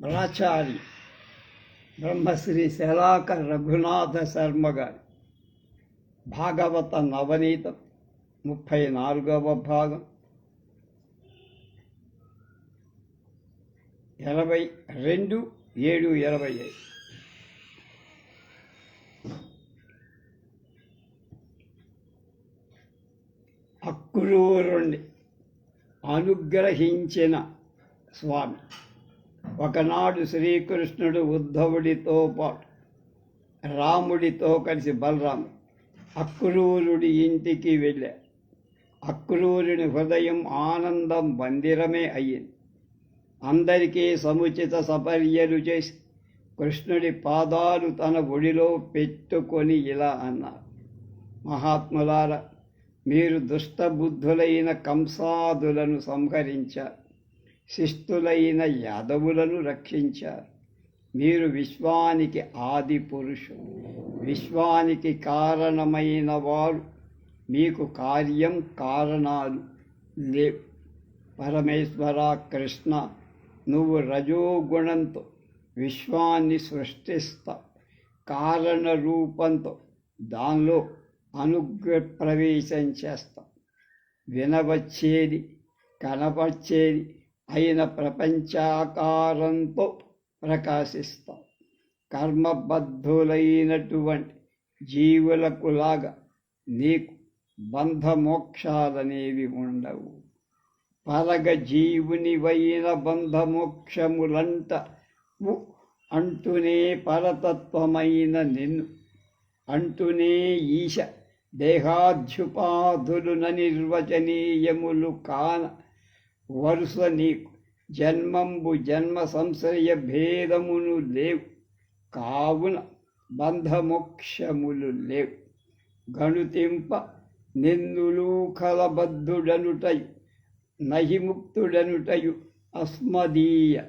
బ్రాచారి బ్రహ్మశ్రీ శలాక రఘునాథ శర్మ గారి. భాగవత నవనీత ముప్పై నాలుగవ భాగం. ఇరవై రెండు ఏడు ఇరవై ఐదు. అక్రూరుణ్ణి అనుగ్రహించిన స్వామి. ఒకనాడు శ్రీకృష్ణుడు ఉద్ధవుడితో పాటు రాముడితో కలిసి బలరాము అక్రూరుడి ఇంటికి వెళ్ళారు అక్రూరుని హృదయం ఆనందం మందిరమే అయ్యింది. అందరికీ సముచిత సపర్యలు చేసి కృష్ణుడి పాదాలు తన ఒడిలో పెట్టుకొని ఇలా అన్నారు. మహాత్ములార మీరు దుష్టబుద్ధులైన కంసాదులను సంహరించారు. శిస్తులైన యాదవులను రక్షించారు. మీరు విశ్వానికి ఆది పురుషుడు విశ్వానికి కారణమైన వారు. మీకు కార్యం కారణాలు. లే పరమేశ్వర కృష్ణ నువ్వు రజోగుణంతో విశ్వాన్ని సృష్టిస్తా. కారణ రూపంతో దానిలో అనుగ్రహ ప్రవేశం చేస్తాం. వినవచ్చేది కనపచ్చేది అయిన ప్రపంచాకారంతో ప్రకాశిస్తాం. కర్మబద్ధులైనటువంటి జీవులకు లాగా నీకు బంధమోక్షాలనేవి ఉండవు. పరగ జీవునివైన బంధమోక్షములంట ఉ అంటూనే పరతత్వమైన నిన్ను. అంటూనే ఈశ దేహాధ్యుపాధులున నిర్వచనీయములు కాన వరుస నీకు. జన్మంబు జన్మ సంశయ భేదమును లేవు. కావున బంధమోక్షములు లేవు. గణుతింప నిన్నులు కలబద్ధుడనుటయు నహిముక్తుడనుటయు అస్మదీయ.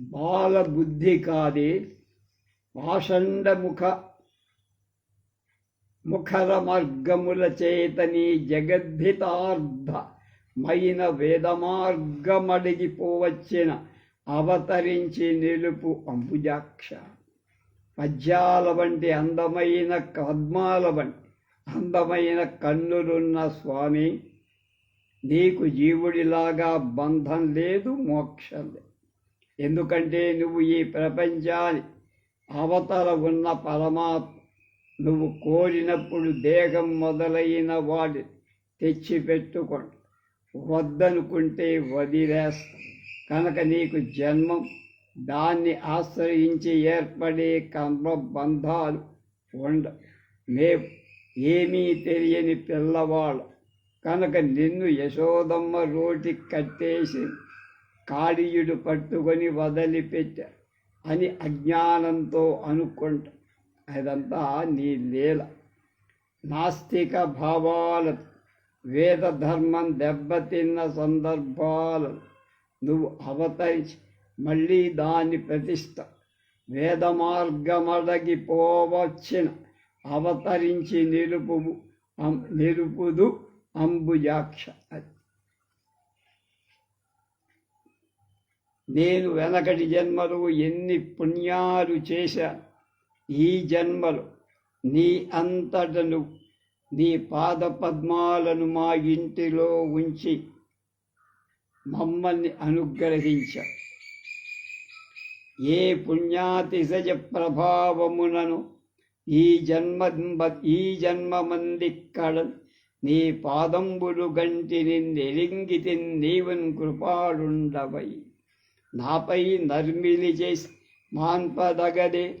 బాలబుద్ధి కాదే పాషండముఖ ముఖర మార్గముల చేతని జగద్భితార్థ మైన వేదమార్గమడిగిపోవచ్చిన అవతరించి నిలుపు అంబుజాక్ష. పద్యాల వంటి అందమైన పద్మాల వంటి అందమైన కన్నులున్న స్వామి నీకు జీవుడిలాగా బంధం లేదు మోక్షం లేదు. ఎందుకంటే నువ్వు ఈ ప్రపంచాన్ని అవతల ఉన్న పరమాత్మ నువ్వు కోరినప్పుడు దేహం మొదలైన వాడి తెచ్చిపెట్టుకోండి. వద్దనుకుంటే వదిలేస్తా. కనుక నీకు జన్మం దాన్ని ఆశ్రయించి ఏర్పడే కర్మబంధాలు ఉండ మేము ఏమీ తెలియని పిల్లవాళ్ళు కనుక నిన్ను యశోదమ్మ రోటి కట్టేసి కాళీయుడు పట్టుకొని వదిలిపెట్టా అని అజ్ఞానంతో అనుకుంటా. అదంతా నీ లీల. నాస్తిక భావాలు వేద ధర్మం దెబ్బతిన్న సందర్భాలు నువ్వు అవతరించి మళ్ళీ దాని ప్రతిష్ట. వేద మార్గమడగిపోవచ్చిన అవతరించి నిలుపు నిలుపుదు అంబుజాక్ష. అది నేను వెనకటి జన్మలు ఎన్ని పుణ్యాలు చేశా ఈ జన్మలు నీ అంతటను నీ పాద పద్మాలను మా ఇంటిలో ఉంచి మమ్మల్ని అనుగ్రహించ. ఏ పుణ్యాతిశయ ప్రభావమునను ఈ జన్మ ఈ జన్మమందిక్కడ నీ పాదంబులు గంటిని నిన్నెలింగితి నీవన్ కృపాడుండవై నాపై నర్మిలి చేసి మాన్పదగదే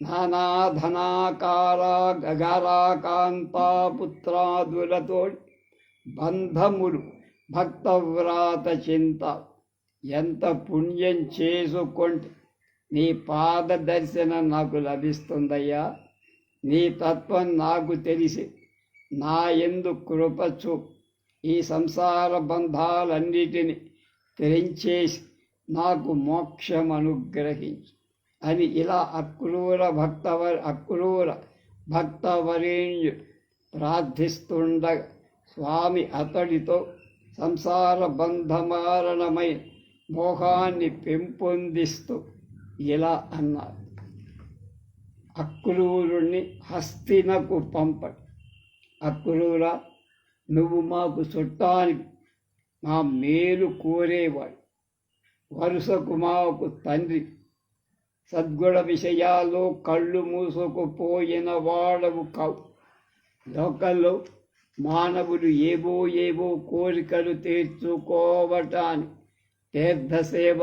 నానాధనాకారా గగారాకాంతాపుత్రాదులతో బంధములు భక్తవ్రాత చింత ఎంత పుణ్యం చేసుకుంటే నీ పాద దర్శనం నాకు లభిస్తుందయ్యా. నీ తత్వం నాకు తెలిసి నా ఎందు కృపచు ఈ సంసార బంధాలన్నిటిని తెరించేసి నాకు మోక్షం అనుగ్రహించు అని ఇలా అక్రూర భక్తవ అక్రూర భక్తవరేణ్యు ప్రార్థిస్తుండగా స్వామి అతడితో సంసార బంధమారణమై మోహాన్ని పెంపొందిస్తూ ఇలా అన్నారు అక్రూరుణ్ణి హస్తినకు పంపడు. అక్రూర నువ్వు మాకు చుట్టానికి మా మేలు కోరేవాడు. వరుసకు మాకు తండ్రి. సద్గుణ విషయాలు కళ్ళు మూసుకుపోయిన వాడవు కావు లోకల్లో మానవులు ఏవో ఏవో కోరికలు తీర్చుకోవటాన్ని తీర్థసేవ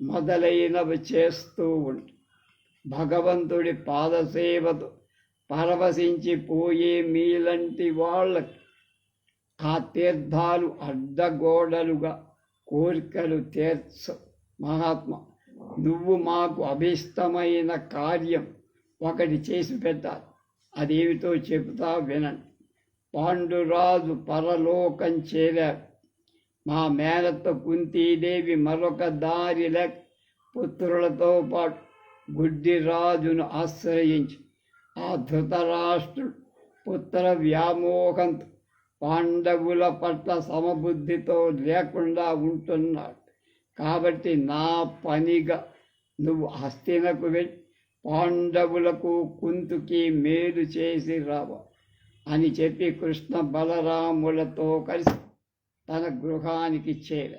మొదలైనవి చేస్తూ ఉంటారు భగవంతుడి పాదసేవతో పరవశించిపోయే మీలాంటి వాళ్ళకి ఆ తీర్థాలు అడ్డగోడలుగా కోరికలు తీర్చ మహాత్మ. నువ్వు మాకు అభిష్టమైన కార్యం ఒకటి చేసి పెట్టాలి. అదేమిటో చెబుతా వినండి. పాండురాజు పరలోకం చేరారు మా మేనత్త కుంతీదేవి మరొక దారి లెక్ పుత్రులతో పాటు గుడ్డిరాజును ఆశ్రయించి. ఆ ధృతరాష్ట్రుడు పుత్ర వ్యామోహంతో పాండవుల పట్ల సమబుద్ధితో లేకుండా ఉంటున్నాడు. కాబట్టి నా పనిగా నువ్వు హస్తినకు వెళ్ళి పాండవులకు కుంతుకి మేలు చేసి రావ అని చెప్పి కృష్ణ బలరాములతో కలిసి తన గృహానికి చేర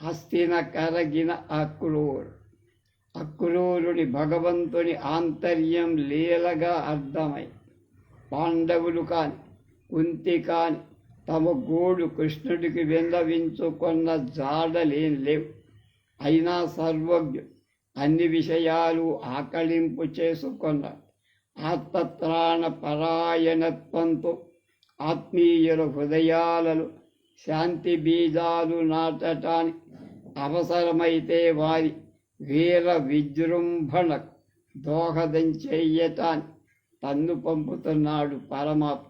హస్తిన కరగిన అక్రూరు అక్రూరుని భగవంతుని ఆంతర్యం లీలగా అర్థమై పాండవులు కాని కుంతి కాని తమ గూడు కృష్ణుడికి విన్నవించుకున్న జాడలేం లేవు. అయినా సర్వజ్ఞ అన్ని విషయాలు ఆకలింపు చేసుకున్నాడు ఆత్మత్రాణ పరాయణత్వంతో ఆత్మీయుల హృదయాలలో శాంతి బీజాలు నాటటానికి అవసరమైతే వారి వీర విజృంభణ దోహదం చెయ్యటాన్ని తన్ను పంపుతున్నాడు పరమాత్మ.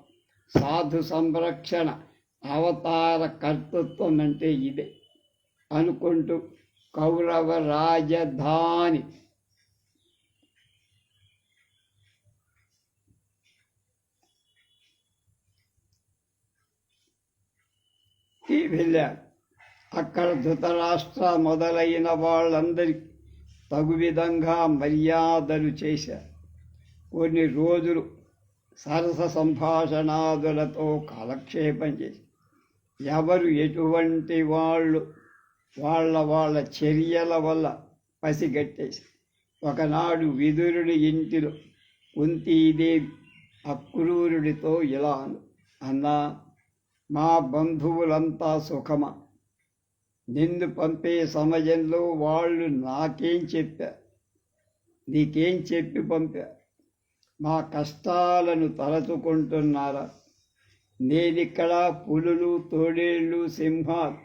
సాధు సంరక్షణ అవతార కర్తృత్వం అంటే ఇదే. అనుకుంటూ కౌరవ రాజధాని. వెళ్ళారు అక్కడ ధృతరాష్ట్ర మొదలైన వాళ్ళందరికీ తగు విధంగా మర్యాదలు చేశారు. కొన్ని రోజులు సరస సంభాషణాదులతో కాలక్షేపం చేసి ఎవరు ఎటువంటి వాళ్ళు వాళ్ళ వాళ్ళ చర్యల వల్ల పసిగట్టేసి ఒకనాడు విదురుడి ఇంటిలో కుంతీదేవి అక్రూరుడితో ఇలా అన్నా మా బంధువులంతా సుఖమా? నిన్ను పంపే సమయంలో వాళ్ళు నాకేం చెప్పారు నీకేం చెప్పి పంపారు మా కష్టాలను తలచుకుంటున్నారా? నేనిక్కడ పులులు తోడేళ్ళు సింహాలు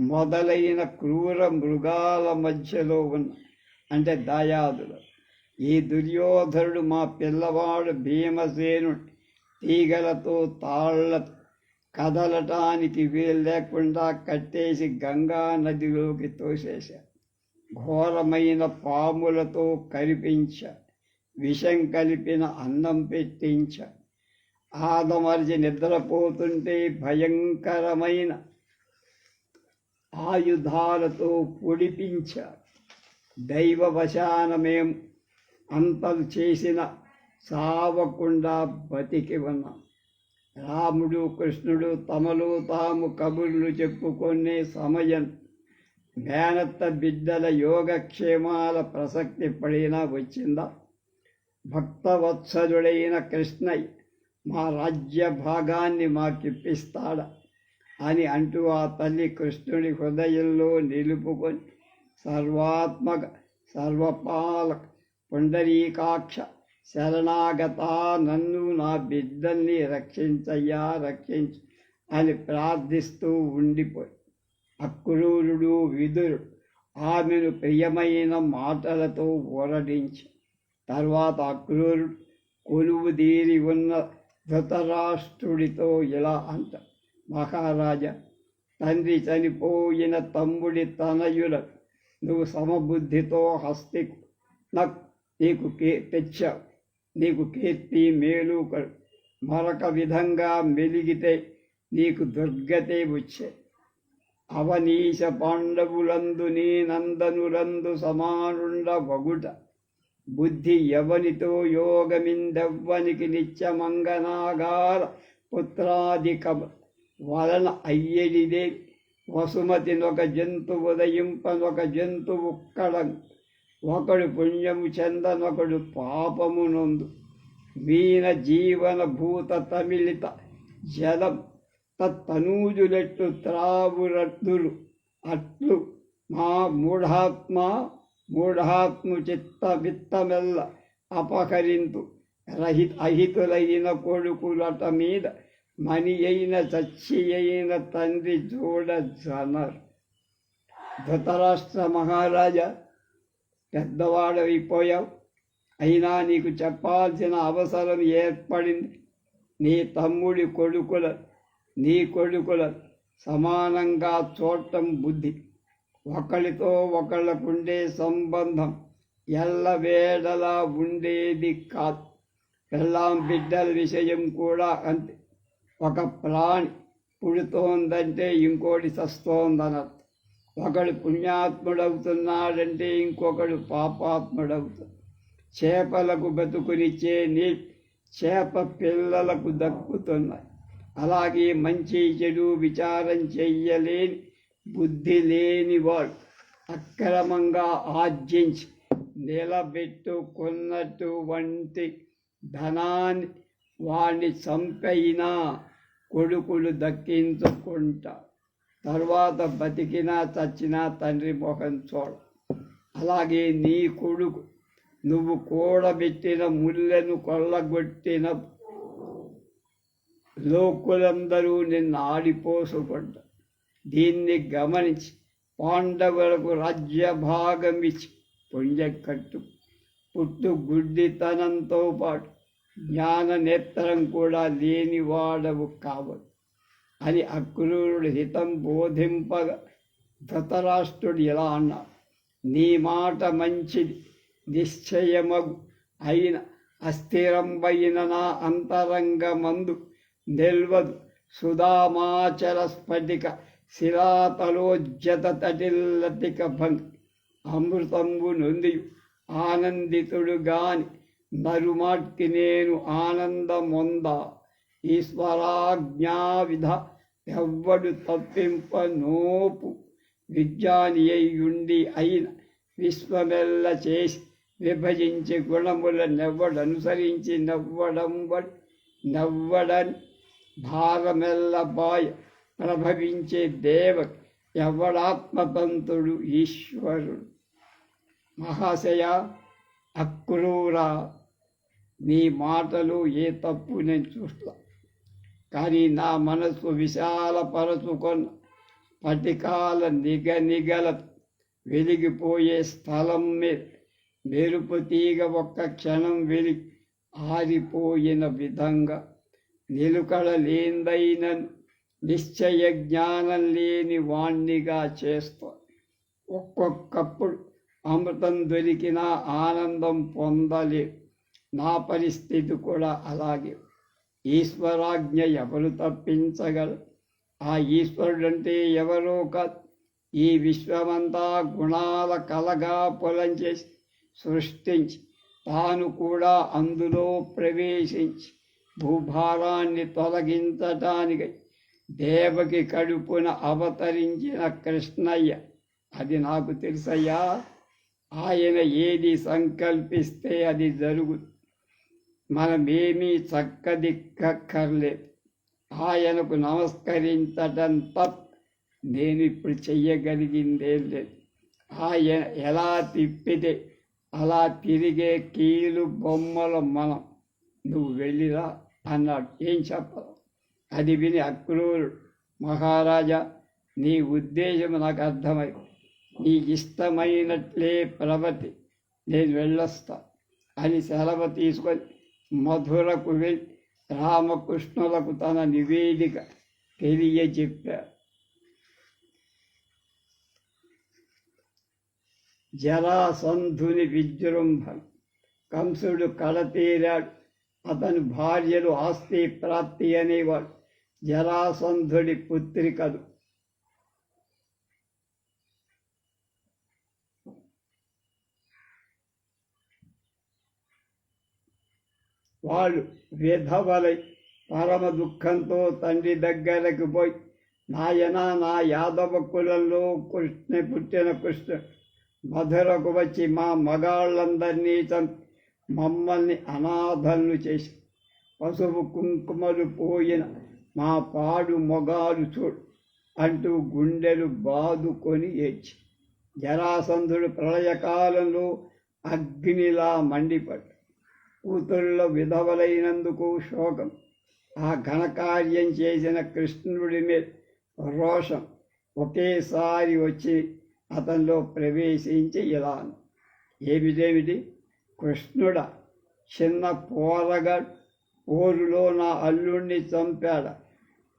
మొదలైన క్రూర మృగాల మధ్యలో ఉన్న అంటే దయాదులు. ఈ దుర్యోధనుడు మా పిల్లవాడు భీమసేనుడు తీగలతో తాళ్ళ కదలటానికి వీలు లేకుండా కట్టేసి గంగా నదిలోకి తోసేశా. ఘోరమైన పాములతో కరిపించ. విషం కలిపిన అన్నం పెట్టించ. ఆదమర్చి నిద్రపోతుంటే భయంకరమైన ఆయుధాలతో పొడిపించ. దైవవశాన మేం అంతలు చేసిన సావకుండా బతికి ఉన్నాం. రాముడు కృష్ణుడు తమలో తాము కబుర్లు చెప్పుకునే సమయం. మేనత్త బిడ్డల యోగక్షేమాల ప్రసక్తి పడినా వచ్చిందా? భక్తవత్సలుడైన కృష్ణయ్య మా రాజ్య భాగాన్ని మాకిప్పిస్తాడా అని అంటూ ఆ తల్లి కృష్ణుడి హృదయంలో నిలుపుకొని సర్వాత్మక సర్వపాలక పుండరీకాక్ష శరణాగత నన్ను నా బిడ్డల్ని రక్షించయ్యా రక్షించు అని ప్రార్థిస్తూ ఉండిపోయి. అక్రూరుడు విదురు ఆమెను ప్రియమైన మాటలతో ఊరడించి తర్వాత అక్రూరుడు కొలువు దీరి ఉన్న ధృతరాష్ట్రుడితో ఇలా అంట మహారాజా? తండ్రి చనిపోయిన తమ్ముడి తనయుల నువ్వు సమబుద్ధితో హస్తి నాకు నీకు కే తెచ్చావు నీకు కీర్తి మేలు మరొక విధంగా మెలిగితే నీకు దుర్గతే వచ్చే అవనీశ పాండవులందు నీ నందనులందు సమానుండ వగుట బుద్ధి ఎవనితో యోగమిందెవ్వనికి నిత్యమంగనాగార పుత్రాదిక వలన అయ్యడిదే వసుమతినొక జంతువు ఉదయింపనొక జంతువు ఒక్కడ ఒకడు పుణ్యము చెందనొకడు పాపము నొందు మీన జీవన భూత తమిళిత జలం తత్తనూజులెట్టు త్రావురద్దులు అట్లు మా మూఢాత్మ మూఢాత్ము చిత్త విత్తమెల్ల అపహరింతు. రహిత అహితులైన కొడుకులట మీద మణి అయిన చచ్చి అయిన తండ్రి చూడ జనరు. ధృతరాష్ట్ర మహారాజా పెద్దవాడైపోయావు. అయినా నీకు చెప్పాల్సిన అవసరం ఏర్పడింది. నీ తమ్ముడి కొడుకుల నీ కొడుకుల సమానంగా చూడటం బుద్ధి. ఒకరితో ఒకళ్ళకుండే సంబంధం. ఎల్లవేళలా ఉండేది కాదు. పెళ్ళాం బిడ్డల విషయం కూడా అంతే. ఒక ప్రాణి పుడుతోందంటే ఇంకోటి చస్తోందనర్థం. ఒకడు పుణ్యాత్ముడవుతున్నాడంటే ఇంకొకడు పాపాత్ముడవుతాడు. చేపలకు బతుకునిచ్చే నీ చేప పిల్లలకు దక్కుతున్నాయి. అలాగే మంచి చెడు విచారం చెయ్యలేని బుద్ధి లేనివాడు అక్రమంగా ఆర్జించి నిలబెట్టుకున్నటువంటి ధనాన్ని వాణ్ణి చంపైనా కొడుకులు దక్కించుకుంటా. తర్వాత బతికినా చచ్చినా తండ్రి మొహం చూడ. అలాగే నీ కొడుకు నువ్వు కూడబెట్టిన ముళ్ళను కొల్లగొట్టిన లోకులందరూ నిన్ను ఆడిపోసుకుంటా దీన్ని గమనించి పాండవులకు రాజ్యభాగం ఇచ్చి పుణ్యకట్టు. పుట్టు గుడ్డితనంతో పాటు జ్ఞాన నేత్రం కూడా లేనివాడవు కావద్దు అని అక్రూరుడు హితం బోధింపగా ధృతరాష్ట్రుడు ఇలా అన్నాడు. నీ మాట మంచిది నిశ్చయమగు. అయిన అస్థిరంబైన నా అంతరంగమందు నిల్వదు. సుధామాచర స్ఫటిక శిలాతలోజ్జత తటిల్లతిక భంగ్ అమృతంబు నొంది ఆనందితుడు గాని మరుమాట్కి నేను ఆనందమొంద. ఈశ్వరాజ్ఞావిధ ఎవ్వడు తప్పింప నోపు విజ్ఞానియయుండి అయిన విశ్వమెల్ల చేసి విభజించి గుణముల నెవ్వడనుసరించి నవ్వడం నవ్వడని భారమెల్ల బాయ ప్రభవించే దేవ ఎవడాత్మతంతుడు ఈశ్వరుడు. మహాశయ అక్రూరా నీ మాటలు ఏ తప్పు నేను చూస్తా. కానీ నా మనసు విశాలపరచుకొన్న పటికాల నిగ నిగల వెలిగిపోయే స్థలం మీద మెరుపు తీగ ఒక్క క్షణం వెలిగి ఆరిపోయిన విధంగా నిలుకడ లేందైనను నిశ్చయ జ్ఞానం లేని వాణ్ణిగా చేస్తుంది ఒక్కొక్కప్పుడు అమృతం దొరికినా ఆనందం పొందలేదు నా పరిస్థితి కూడా అలాగే. ఈశ్వరాజ్ఞ ఎవరు తప్పించగలరు ఆ ఈశ్వరుడంటే ఎవరో కాదు. ఈ విశ్వమంతా గుణాల కలగా పొలం చేసి సృష్టించి తాను కూడా అందులో ప్రవేశించి భూభారాన్ని తొలగించటానికి దేవకి కడుపున అవతరించిన కృష్ణయ్య. అది నాకు తెలుసయ్యా ఆయన ఏది సంకల్పిస్తే అది జరుగు. మనమేమీ చక్కదిక్కర్లేదు ఆయనకు నమస్కరించటం తప్ప నేను ఇప్పుడు చెయ్యగలిగిందేం లేదు. ఆయన ఎలా తిప్పితే అలా తిరిగే కీలు బొమ్మలు మనం. నువ్వు వెళ్ళిరా అన్నాడు. ఏం చెప్పదు అది విని అక్రూరుడు మహారాజా నీ ఉద్దేశం నాకు అర్థమై నీ ఇష్టమైనట్లే ప్రవతి నేను వెళ్ళొస్తా అని సెలవు తీసుకొని మధురకు వెళ్ళి రామకృష్ణులకు తన నివేదిక తెలియజెప్పారు జరాసంధుని విజృంభం కంసుడు కడతీరాడు అతని భార్యలు ఆస్తి ప్రాప్తి అనేవాడు. జరాసంధుడి పుత్రికలు వాళ్ళు విధవలై పరమ దుఃఖంతో తండ్రి దగ్గరకు పోయి నాయన నా యాదవ కులంలో కృష్ణ పుట్టిన కృష్ణ మధురకు వచ్చి మా మగాళ్ళందరినీ చంపి మమ్మల్ని అనాథలను చేసి పసుపు కుంకుమలు పోయిన మా పాడు మొగాలు చూడు అంటూ గుండెలు బాదుకొని ఏడ్చి. జరాసంధుడు ప్రళయకాలంలో అగ్నిలా మండిపడ్డు. కూతుళ్ళ విధవలైనందుకు శోకం. ఆ ఘనకార్యం చేసిన కృష్ణుడి మీద రోషం. ఒకేసారి వచ్చి అతనిలో ప్రవేశించి ఇలా ఏమిటేమిటి? కృష్ణుడ చిన్న పోరగా పోరులో నా అల్లుణ్ణి చంపాడ?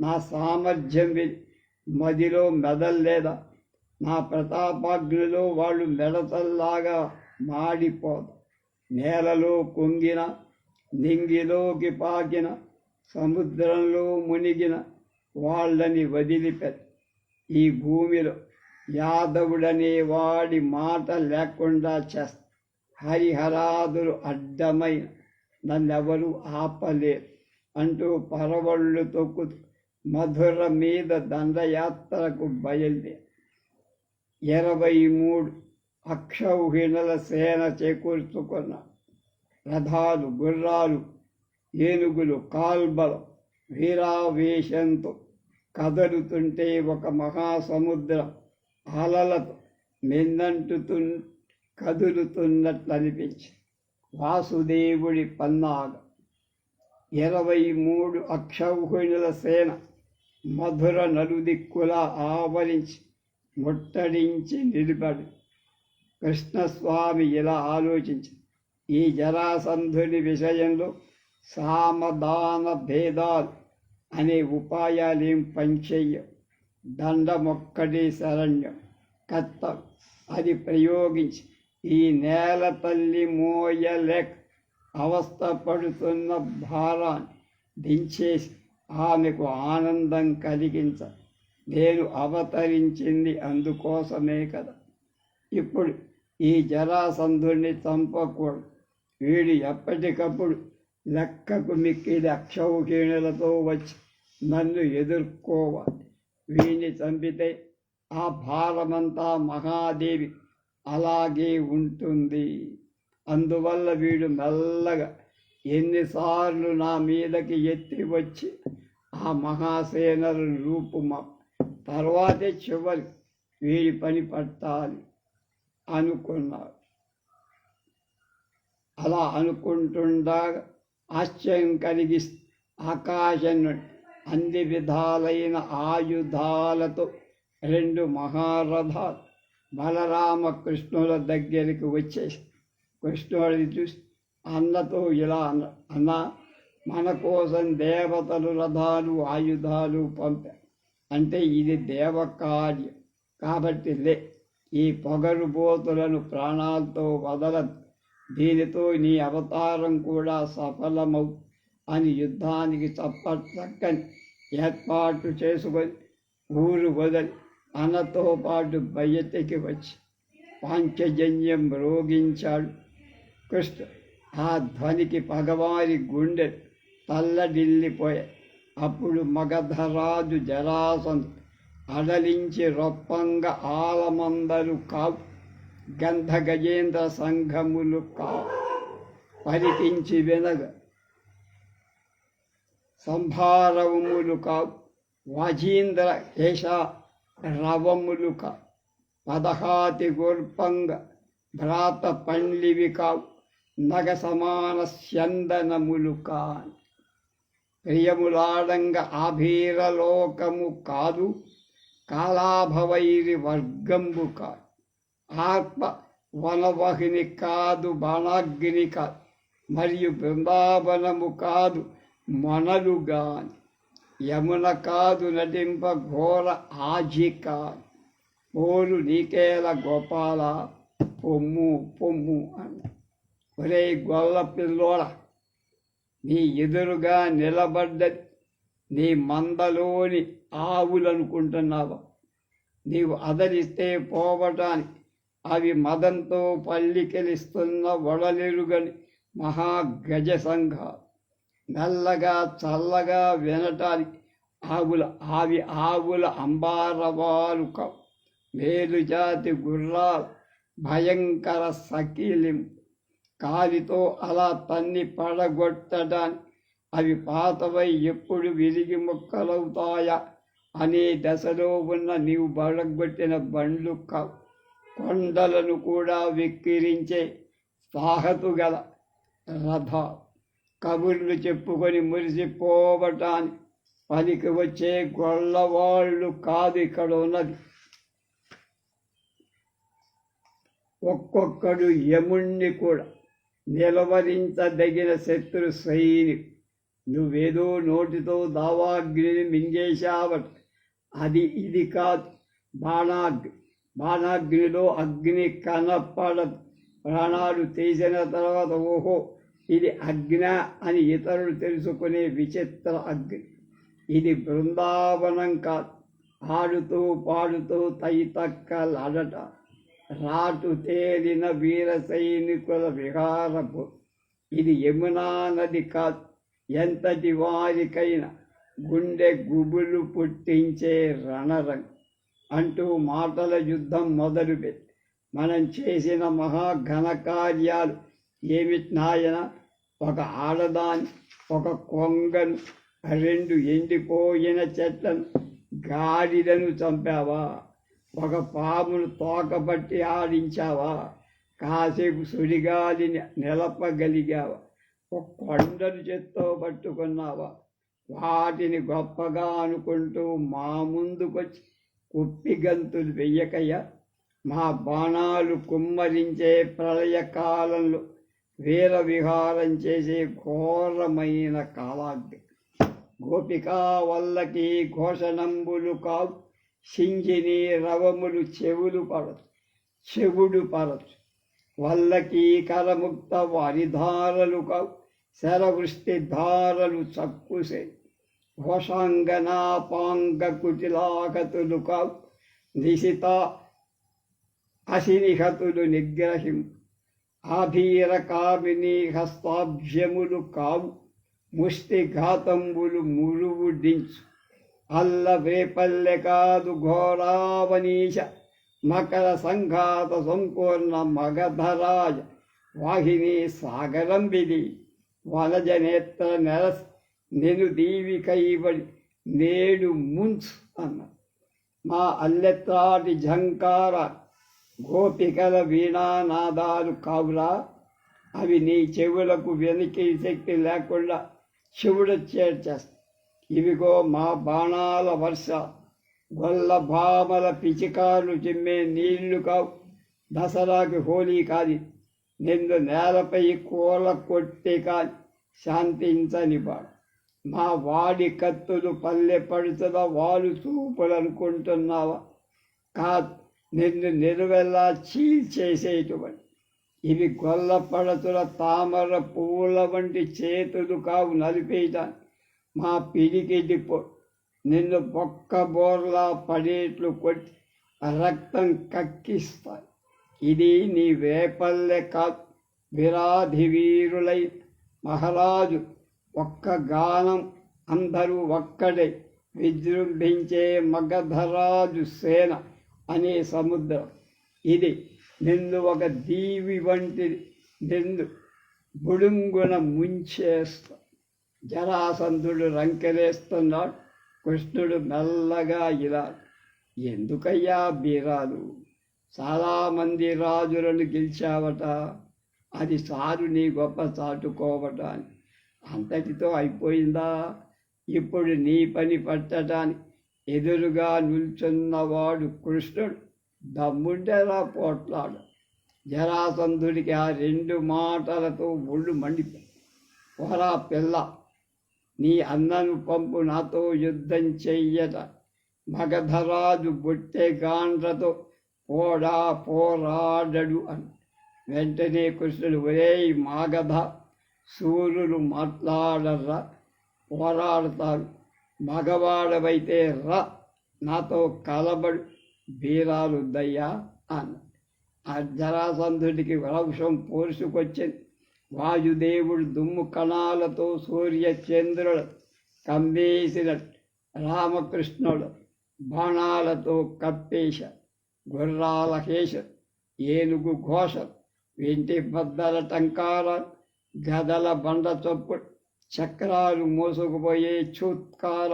నా సామర్థ్యం మదిలో మెదల్లేదా? నా ప్రతాపాగ్నిలో వాళ్ళు మెడతల్లాగా మాడిపోదు. నేలలో కొంగిన నింగిలోకి పాకిన సముద్రంలో మునిగిన వాళ్ళని వదిలిపెట్ ఈ భూమిలో యాదవుడనే వాడి మాట లేకుండా చేస్తా. హరిహరాదులు అడ్డమైన నన్నెవరూ ఆపలేరు అంటూ పరవళ్ళు తొక్కుతూ మధుర మీద దండయాత్రకు బయలుదేరి ఇరవై మూడు అక్షౌహిణుల సేన చేకూర్చుకున్న రథాలు గుర్రాలు ఏనుగులు కాల్బలం వీరావేశంతో కదలుతుంటే ఒక మహాసముద్రం అలలతో మిన్నంటుతు కదులుతున్నట్లు అనిపించి వాసుదేవుడి పన్నాగ. ఇరవై మూడు అక్షౌహిణుల సేన మధుర నలుదిక్కుల ఆవరించి ముట్టడించి నిలబడి కృష్ణస్వామి ఇలా ఆలోచించి ఈ జరాసంధుని విషయంలో సామదాన భేదాలు అనే ఉపాయాలేం పనిచేయ దండమొక్కటి శరణ్యం. కత్త అది ప్రయోగించి ఈ నేల తల్లి మోయలేక అవస్థ పడుతున్న భారాన్ని దించేసి ఆమెకు ఆనందం కలిగించ నేను అవతరించింది అందుకోసమే కదా. ఇప్పుడు ఈ జరాసంధుడిని చంపకూడదు. వీడు ఎప్పటికప్పుడు లెక్కకు మిక్కిలి అక్షౌహీణులతో వచ్చి నన్ను ఎదుర్కోవాలి. వీడిని చంపితే ఆ భారమంతా మహాదేవి అలాగే ఉంటుంది. అందువల్ల వీడు మెల్లగా ఎన్నిసార్లు నా మీదకి ఎత్తి వచ్చి ఆ మహాసేనలు రూపుమ తర్వాతే చివరి వీడి పని పట్టాలి అనుకున్నారు. అలా అనుకుంటుండగా ఆశ్చర్యం కలిగి ఆకాశం అన్ని విధాలైన ఆయుధాలతో రెండు మహారథాలు బలరామ కృష్ణుల దగ్గరికి వచ్చేసి కృష్ణుడిని చూసి అన్నతో ఇలా అన్న అన్న మన కోసం దేవతలు రథాలు ఆయుధాలు పంప అంటే ఇది దేవకార్యం. కాబట్టి లే ఈ పొగరుబోతులను ప్రాణాలతో వదలదు. దీనితో నీ అవతారం కూడా సఫలమవు అని యుద్ధానికి చప్ప చక్కని ఏర్పాటు చేసుకొని ఊరు వదలి అన్నతో పాటు బయటికి వచ్చి పాంచజన్యం రోగించాడు కృష్ణ ఆ ధ్వనికి పగవారి గుండె తల్లడిల్లిపోయాయి అప్పుడు మగధరాజు జరాసం అడలించి రొప్పంగ ఆలమందలు కావు. గంధ గజేంద్ర సంఘములు కావు. పరికించి వినగ సంభారవములు కావు. వాజీంద్ర కేశ రవములు కావు. పదహాతి గోల్పంగ భ్రాత పండ్లివి కావు. నగ సమాన స్యందనములు కాని ప్రియములాడంగ ఆభీరలోకము కాదు కాలాభవైరి వర్గంబు కాదు ఆత్మ వనవహిని కాదు బాణాగ్ని కాదు మరియు బృందావనము కాదు మనలు గాని యమున కాదు నటింప ఘోర ఆజి కాదు నీకేల గోపాల పొమ్ము పొమ్ము అన్న ఒరే గొల్ల పిల్లోడ నీ ఎదురుగా నిలబడ్డది నీ మందలోని ఆవులనుకుంటున్నావా. నీవు అదరిస్తే పోవటానికి అవి మదంతో పల్లికెలిస్తున్న వడలిరుగని మహాగజ సంఘ నల్లగా చల్లగా వినటానికి ఆవుల ఆవి ఆవుల అంబారవాలుక మేలుజాతి గుర్రాలు భయంకర సకీలింపు కాలితో అలా తన్ని పడగొట్టడానికి అవి పాతవై ఎప్పుడు విరిగి ముక్కలవుతాయా? అనే దశలో ఉన్న నీవు బడగొట్టిన బండ్లు క కొండలను కూడా వెక్కిరించే సాహతు గల రథ. కబుర్లు చెప్పుకొని మురిసిపోవటానికి పనికి వచ్చే గొల్లవాళ్ళు కాదు ఇక్కడ ఉన్నది. ఒక్కొక్కడు యముణ్ణి కూడా నిలవరించదగిన శత్రు సైని నువ్వేదో నోటితో దావాగ్నిని మింగేశావట్. అది ఇది కాదు. బాణాగ్ని బాణాగ్నిలో అగ్ని కనపడ ప్రాణాలు తీసిన తర్వాత ఓహో ఇది అగ్న అని ఇతరులు తెలుసుకునే విచిత్ర అగ్ని. ఇది బృందావనం కాదు. ఆడుతూ పాడుతూ తైతక్కలాడట. రాటు తేలిన వీర సైనికుల విహారపు. ఇది యమునా నది కాదు ఎంతటి వారికైనా గుండె గుబులు పుట్టించే రణరంగ్. అంటూ మాటల యుద్ధం మొదలుపెట్టి మనం చేసిన మహాఘన కార్యాలు ఏమిటి నాయన? ఒక ఆడదాన్ని ఒక కొంగను రెండు ఎండిపోయిన చెట్లను గాడిదను చంపావా? ఒక పామును తోకబట్టి ఆడించావా? కాసేపు సుడిగాలిని నిలపగలిగావా? ఒక కొండను చేత్తో పట్టుకున్నావా? వాటిని గొప్పగా అనుకుంటూ మా ముందుకొచ్చి కుప్పి గంతులు వెయ్యకయ్యా. మా బాణాలు కుమ్మరించే ప్రళయకాలంలో వీర విహారం చేసే ఘోరమైన కాలాగ్ని గోపికా వల్లకి ఘోషణంబులు కావు. సింగిని రవములు చెవులు పడదు చెవుడు పరచు వల్లకి కరముక్త వారిధారలు కావు శరవృష్టి ధారలు చక్కుసే ఘోషాంగనాపాంగ కుటిలాగతులు కావు నిశిత అసినిహతులు నిగ్రహిం. ఆభీర కామిని హస్తాభ్యములు కావు ముష్టిఘాతంబులు మురువుడించు అల్ల వేపల్లె కాదు ఘోరావనీశ మకర సంఘాత సంపూర్ణ మగధరాజ వాహిని సాగరంబిది వనజనేత్ర నెరస్ నేను దీవికైబడి నేడు ముంచు అన్న. మా అల్లెత్రాటి ఝంకార గోపికల వీణానాదాలు కావురా? అవి నీ చెవులకు వెనకే శక్తి లేకుండా శివుడు చేర్చేస్తాయి. ఇవిగో మా బాణాల వర్ష గొల్ల భామల పిచికారులు చిమ్మే నీళ్ళు కావు. దసరాకి హోలీ కాది. నిన్ను నేలపై కూల కొట్టి కాని శాంతించని వాడు మా వాడి కత్తులు పల్లె పడుతున్న వాడు చూపులనుకుంటున్నావా? కాదు నిన్ను నిలువెల్లా చీల్చేసేటువంటి. ఇవి గొల్ల పడతుల తామర పువ్వుల వంటి చేతులు కావు నలిపేయటానికి. మా పిడికిడి నిన్ను బొక్క బోర్లా పడేట్లు కొట్టి రక్తం కక్కిస్తాయి ఇది నీ వేపల్లె కాదు విరాధి వీరులై మహారాజు. ఒక్క గానం అందరూ ఒక్కడే విజృంభించే మగధరాజు సేన అనే సముద్రం. ఇది నిన్ను ఒక దీవి వంటిది. నిన్ను బుడుంగున ముంచేస్తా. జరాసంధుడు రంకెలేస్తున్నాడు. కృష్ణుడు మెల్లగా ఇలా ఎందుకయ్యా బీరాలు? చాలామంది రాజులను గెలిచావట. అది సారు నీ గొప్ప చాటుకోవట అంతటితో అయిపోయిందా? ఇప్పుడు నీ పని పట్టడానికి ఎదురుగా నిల్చున్నవాడు కృష్ణుడు. దమ్ముండేలా పోట్లాడు. జరాసంధుడికి ఆ రెండు మాటలతో ఒళ్ళు మండిపోయి పోరా పిల్ల నీ అన్నను పంపు నాతో యుద్ధం చెయ్యట మగధరాజు బొట్టె గాండ్రతో పోడా పోరాడడు అని. వెంటనే కృష్ణుడు ఒరేయ్ మాగధ సూర్యులు మాట్లాడర్రా పోరాడతారు. మగవాడవైతే రా నాతో కలబడు బీరాలు దయ్యా అన్న ఆ జరాసంధుడికి వృక్షం పోసుకొచ్చింది వాయుదేవుడు దుమ్ము కణాలతో సూర్య చంద్రుడు కమ్మేసినట్టు రామకృష్ణుడు బాణాలతో కప్పేశ గుర్రాల కేశ ఏనుగు ఘోష వెంటి బద్దల టంకార గదల బండ చొప్పుడు చక్రాలు మోసుకుపోయే చూత్కార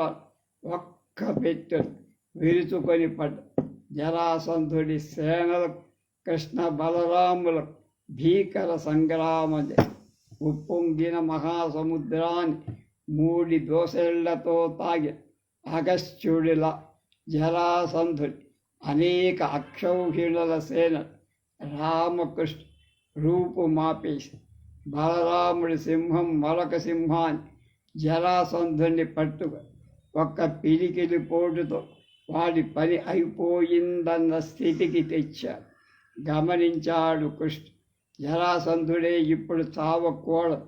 ఒక్క పెట్టు విరుచుకొని పడ్డ జరాసంధుడి సేనలు కృష్ణ బలరాములకు భీకర సంగ్రామ ఉప్పొంగిన మహాసముద్రాన్ని మూడి దోసెళ్ళతో తాగి అగస్త్యుడిల జరాసంధుడి అనేక అక్షౌహిణుల సేన రామకృష్ణ రూపు మాపేసి బలరాముడి సింహం మరొక సింహాన్ని జరాసంధుని పట్టుకు ఒక్క పిలికిలి పోటుతో వాడి పని అయిపోయిందన్న స్థితికి తెచ్చాడు. గమనించాడు కృష్ణ. జరాసంధుడే ఇప్పుడు చావకూడదు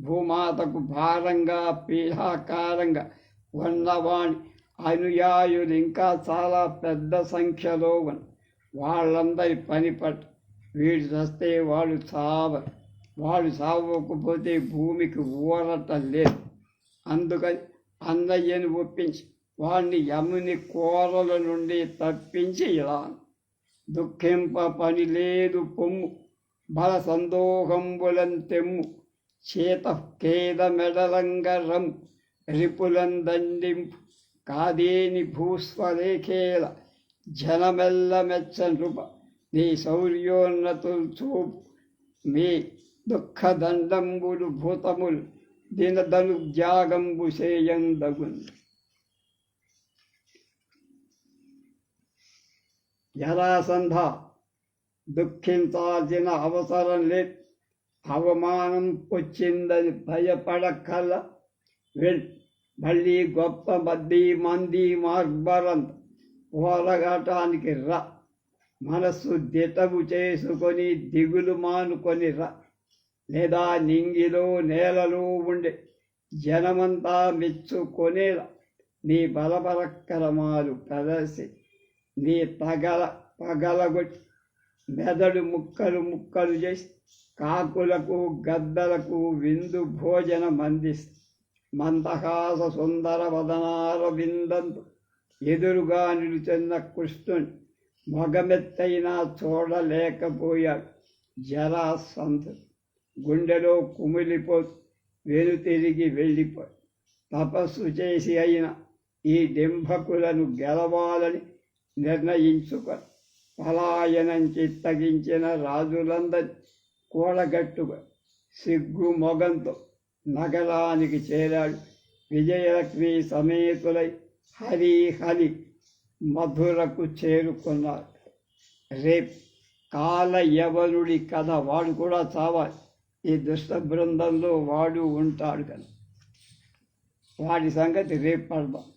భూమాతకు భారంగా పీఠాకారంగా ఉన్నవాణి అనుయాయులు ఇంకా చాలా పెద్ద సంఖ్యలో ఉన్న వాళ్ళందరి పని పట్టు వీడు చస్తే వాళ్ళు చావరు వాళ్ళు చావకపోతే భూమికి ఊరట లేదు. అందుకని అన్నయ్యని ఒప్పించి వాణ్ణి యముని కోరల నుండి తప్పించి ఇలా దుఃఖింప పని లేదు పొమ్ము. బల సందోహంబులం చేత రిపులందండింపు కాదేని భూస్వరేఖేల జనమెల్ల మెచ్చ నృప నీ శౌర్యోన్నతుల్చూపు మీ దుఃఖదండంబులు భూతములు దినదను త్యాగంబు చేయందగున్ జరాసంధ దుఃఖించాల్సిన అవసరం లేదు. అవమానం వచ్చిందని భయపడక్కల వెల్ మళ్ళీ గొప్ప మద్ది మంది మార్బరం పోరగటానికి రా. మనస్సు దిటవు చేసుకొని దిగులు మానుకొని రా. లేదా నింగిలో నేలలో ఉండే జనమంతా మెచ్చుకొనేలా నీ బలపరక్రమాలు ప్రదర్శి నీ పగల పగలగొట్టి మెదడు ముక్కలు ముక్కలు చేసి కాకులకు గద్దలకు విందు భోజనం అందిస్తే. మందహాస సుందర వదనార విందంతు. ఎదురుగా నిలుచున్న కృష్ణుని మగమెత్తైనా చూడలేకపోయాడు. జరాసంధుడు గుండెలో కుమిలిపోతూ. వెనుతిరిగి వెళ్ళిపోయి. తపస్సు చేసి అయిన ఈ డింభకులను గెలవాలని నిర్ణయించుకొని పలాయనం చిత్తగించిన రాజులందరి కూడగట్టుగా సిగ్గు మొగంతో నగరానికి చేరాడు. విజయలక్ష్మి సమేతులై హరి హరి మధురకు చేరుకున్నారు. రేపు కాల యవనుడి కథ వాడు కూడా చావాలి. ఈ దుష్ట బృందంలో వాడు ఉంటాడు కదా. వాడి సంగతి రేపు పడదాం.